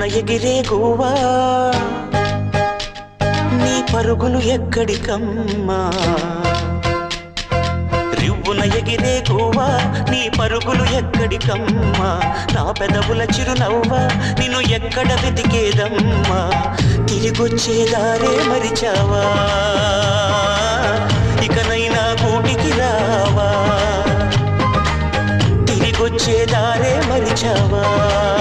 పరుగున ఎగిరే గోవా నీ పరుగులు ఎక్కడికమ్మా? రివ్వున ఎగిరే గోవా నీ పరుగులు ఎక్కడికమ్మా? నా పెదవుల చిరునవ్వా? నిన్ను ఎక్కడ వెతికేదమ్మా? తిరిగొచ్చేదారే మరిచావా? ఇకనైనా కూటికి రావా? తిరిగొచ్చేదారే మరిచావా?